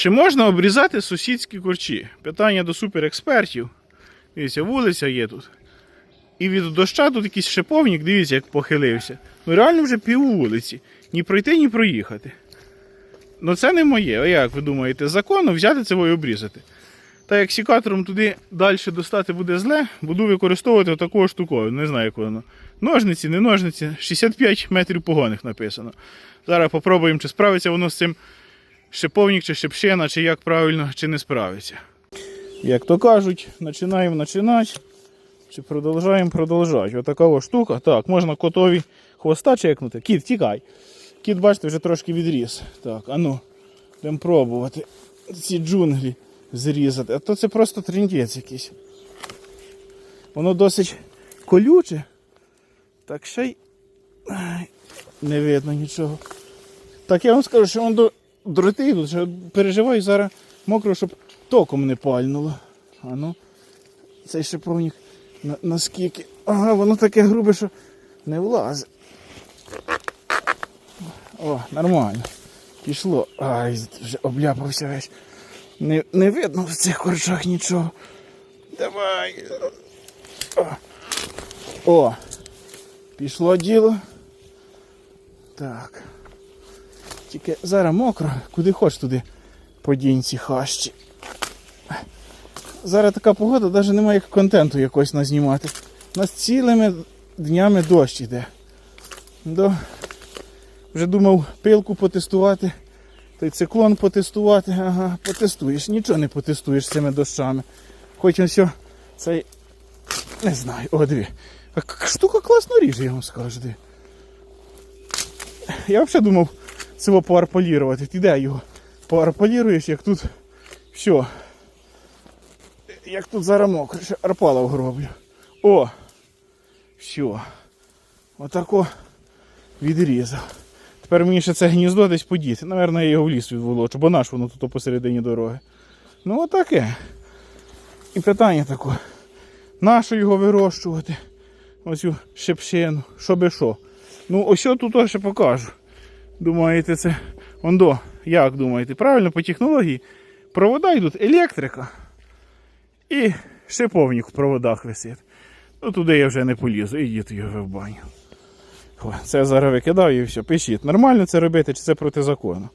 Чи можна обрізати сусідські корчі? Питання до суперекспертів. Дивіться, вулиця є тут. І від доща тут якийсь шиповник, дивіться, як похилився. Ну реально вже пів вулиці. Ні пройти, ні проїхати. Ну це не моє. А як ви думаєте, законно взяти це і обрізати? Та як сікатором туди далі достати буде зле, буду використовувати таку штуковину. Не знаю, як воно. Ножниці, не ножниці. 65 метрів погоних написано. Зараз попробуємо, чи справиться воно з цим шиповник, чи шипшина, чи як правильно, чи не справиться. Як то кажуть, починаємо починати. Чи продовжаємо продовжати. Ось штука. Так, можна котові хвоста чекнути. Кіт, тікай. Кіт, бачите, вже трошки відріс. Так, а ну, будемо пробувати ці джунглі зрізати. А то це просто трендець якийсь. Воно досить колюче. Так ще й не видно нічого. Так я вам скажу, що воно дроти йдуть, переживаю зараз мокро, щоб током не пальнуло. А ну, цей шиповник на, наскільки. Ага, воно таке грубе, що не влазить. О, нормально. Пішло. Ай, вже обляпався весь. Не, не видно в цих корчах нічого. Давай. О. пішло діло. Так. Тільки зараз мокро, куди хоч туди подінь ці хащі. Зараз така погода, навіть немає контенту якогось назнімати. У нас цілими днями дощ іде. До... Вже думав пилку потестувати, той циклон потестувати. Ага, потестуєш. Нічого не потестуєш цими дощами. Хоч ось цей. Не знаю, о. А штука класно ріже, я вам скажу. Я взагалі думав цього поарполірувати. Ти де його? Поарполіруєш, як тут все. Як тут зараз мокро, арпала вгроблю. О! Все. Отако відрізав. Тепер мені ще це гніздо десь подіти. Наверно, я його в ліс відволочу, бо наш воно тут посередині дороги. Ну отаке. І питання таке. Нащо його вирощувати? Ось цю шепшину, що би що. Ну, ось що тут ще покажу. Думаєте, це. Ондо, як думаєте? Правильно по технології? Провода йдуть електрика і шиповник в проводах висить. Ну туди я вже не полізу, ідіть його в баню. Це зараз викидав і все. Пишіть, нормально це робити чи це проти закону.